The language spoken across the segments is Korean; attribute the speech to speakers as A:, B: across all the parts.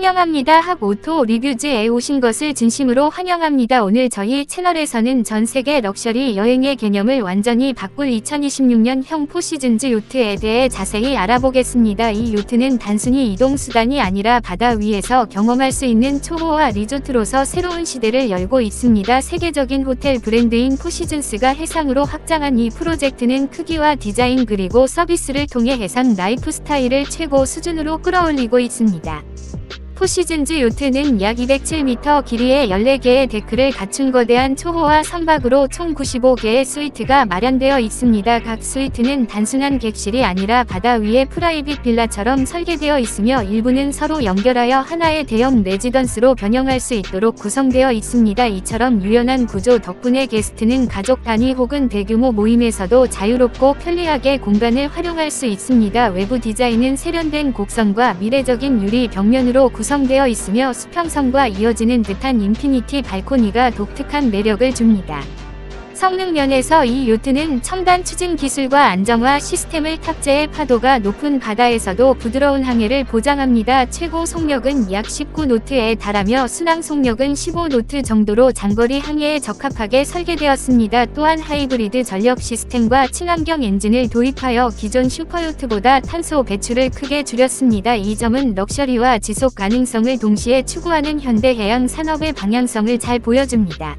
A: 환영합니다. 학 오토 리뷰즈에 오신 것을 진심으로 환영합니다. 오늘 저희 채널에서는 전 세계 럭셔리 여행의 개념을 완전히 바꿀 2026년형 포시즌즈 요트에 대해 자세히 알아보겠습니다. 이 요트는 단순히 이동 수단이 아니라 바다 위에서 경험할 수 있는 초호화 리조트로서 새로운 시대를 열고 있습니다. 세계적인 호텔 브랜드인 포시즌스가 해상으로 확장한 이 프로젝트는 크기와 디자인 그리고 서비스를 통해 해상 라이프 스타일을 최고 수준으로 끌어올리고 있습니다. 포시즌즈 요트는 약 207m 길이의 14개의 데크를 갖춘 거대한 초호화 선박으로 총 95개의 스위트가 마련되어 있습니다. 각 스위트는 단순한 객실이 아니라 바다 위의 프라이빗 빌라처럼 설계되어 있으며 일부는 서로 연결하여 하나의 대형 레지던스로 변형할 수 있도록 구성되어 있습니다. 이처럼 유연한 구조 덕분에 게스트는 가족 단위 혹은 대규모 모임에서도 자유롭고 편리하게 공간을 활용할 수 있습니다. 외부 디자인은 세련된 곡선과 미래적인 유리 벽면으로 구성 되어 있으며 수평선과 이어지는 듯한 인피니티 발코니가 독특한 매력을 줍니다. 성능 면에서 이 요트는 첨단 추진 기술과 안정화 시스템을 탑재해 파도가 높은 바다에서도 부드러운 항해를 보장합니다. 최고 속력은 약 19노트에 달하며 순항 속력은 15노트 정도로 장거리 항해에 적합하게 설계되었습니다. 또한 하이브리드 전력 시스템과 친환경 엔진을 도입하여 기존 슈퍼요트보다 탄소 배출을 크게 줄였습니다. 이 점은 럭셔리와 지속 가능성을 동시에 추구하는 현대 해양 산업의 방향성을 잘 보여줍니다.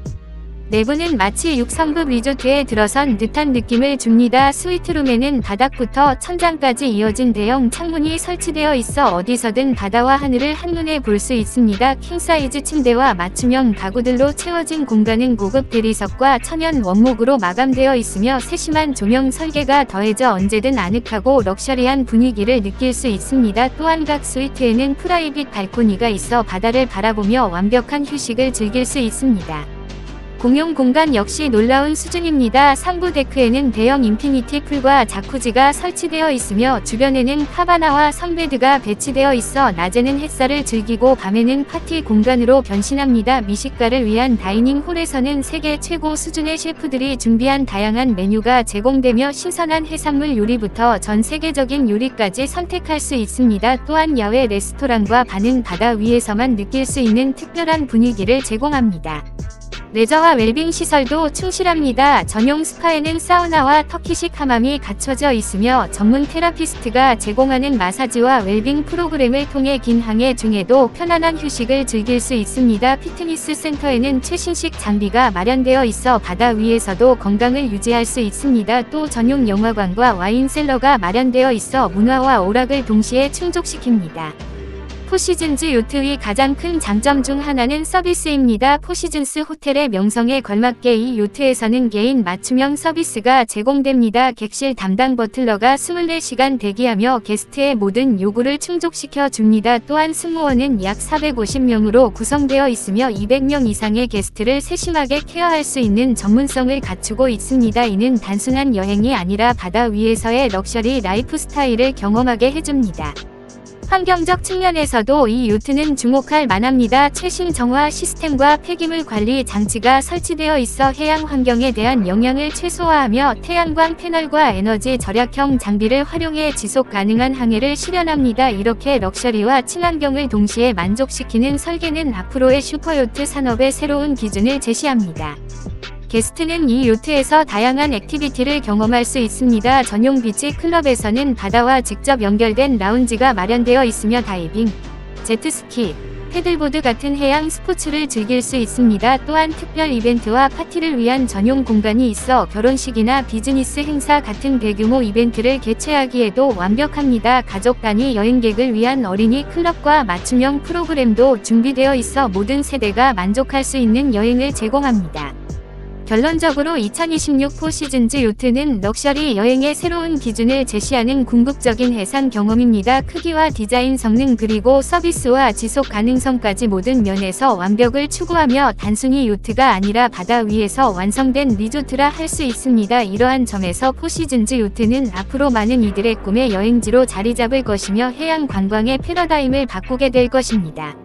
A: 내부는 마치 6성급 리조트에 들어선 듯한 느낌을 줍니다. 스위트룸에는 바닥부터 천장까지 이어진 대형 창문이 설치되어 있어 어디서든 바다와 하늘을 한눈에 볼 수 있습니다. 킹사이즈 침대와 맞춤형 가구들로 채워진 공간은 고급 대리석과 천연 원목으로 마감되어 있으며 세심한 조명 설계가 더해져 언제든 아늑하고 럭셔리한 분위기를 느낄 수 있습니다. 또한 각 스위트에는 프라이빗 발코니가 있어 바다를 바라보며 완벽한 휴식을 즐길 수 있습니다. 공용 공간 역시 놀라운 수준입니다. 상부 데크에는 대형 인피니티 풀과 자쿠지가 설치되어 있으며 주변에는 카바나와 선베드가 배치되어 있어 낮에는 햇살을 즐기고 밤에는 파티 공간으로 변신합니다. 미식가를 위한 다이닝 홀에서는 세계 최고 수준의 셰프들이 준비한 다양한 메뉴가 제공되며 신선한 해산물 요리부터 전 세계적인 요리까지 선택할 수 있습니다. 또한 야외 레스토랑과 바는 바다 위에서만 느낄 수 있는 특별한 분위기를 제공합니다. 레저와 웰빙 시설도 충실합니다. 전용 스파에는 사우나와 터키식 하맘이 갖춰져 있으며 전문 테라피스트가 제공하는 마사지와 웰빙 프로그램을 통해 긴 항해 중에도 편안한 휴식을 즐길 수 있습니다. 피트니스 센터에는 최신식 장비가 마련되어 있어 바다 위에서도 건강을 유지할 수 있습니다. 또 전용 영화관과 와인 셀러가 마련되어 있어 문화와 오락을 동시에 충족시킵니다. 포시즌즈 요트의 가장 큰 장점 중 하나는 서비스입니다. 포시즌스 호텔의 명성에 걸맞게 이 요트에서는 개인 맞춤형 서비스가 제공됩니다. 객실 담당 버틀러가 24시간 대기하며 게스트의 모든 요구를 충족시켜 줍니다. 또한 승무원은 약 450명으로 구성되어 있으며 200명 이상의 게스트를 세심하게 케어할 수 있는 전문성을 갖추고 있습니다. 이는 단순한 여행이 아니라 바다 위에서의 럭셔리 라이프 스타일을 경험하게 해줍니다. 환경적 측면에서도 이 요트는 주목할 만합니다. 최신 정화 시스템과 폐기물 관리 장치가 설치되어 있어 해양 환경에 대한 영향을 최소화하며 태양광 패널과 에너지 절약형 장비를 활용해 지속 가능한 항해를 실현합니다. 이렇게 럭셔리와 친환경을 동시에 만족시키는 설계는 앞으로의 슈퍼요트 산업의 새로운 기준을 제시합니다. 게스트는 이 요트에서 다양한 액티비티를 경험할 수 있습니다. 전용 비치 클럽에서는 바다와 직접 연결된 라운지가 마련되어 있으며 다이빙, 제트스키, 패들보드 같은 해양 스포츠를 즐길 수 있습니다. 또한 특별 이벤트와 파티를 위한 전용 공간이 있어 결혼식이나 비즈니스 행사 같은 대규모 이벤트를 개최하기에도 완벽합니다. 가족 단위 여행객을 위한 어린이 클럽과 맞춤형 프로그램도 준비되어 있어 모든 세대가 만족할 수 있는 여행을 제공합니다. 결론적으로 2026 포시즌즈 요트는 럭셔리 여행의 새로운 기준을 제시하는 궁극적인 해상 경험입니다. 크기와 디자인 성능 그리고 서비스와 지속 가능성까지 모든 면에서 완벽을 추구하며 단순히 요트가 아니라 바다 위에서 완성된 리조트라 할 수 있습니다. 이러한 점에서 포시즌즈 요트는 앞으로 많은 이들의 꿈의 여행지로 자리 잡을 것이며 해양 관광의 패러다임을 바꾸게 될 것입니다.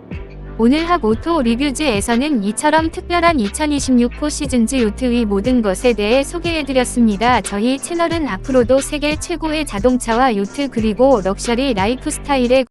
A: 오늘 학 오토 리뷰즈에서는 이처럼 특별한 2026 포시즌즈 요트의 모든 것에 대해 소개해드렸습니다. 저희 채널은 앞으로도 세계 최고의 자동차와 요트 그리고 럭셔리 라이프 스타일의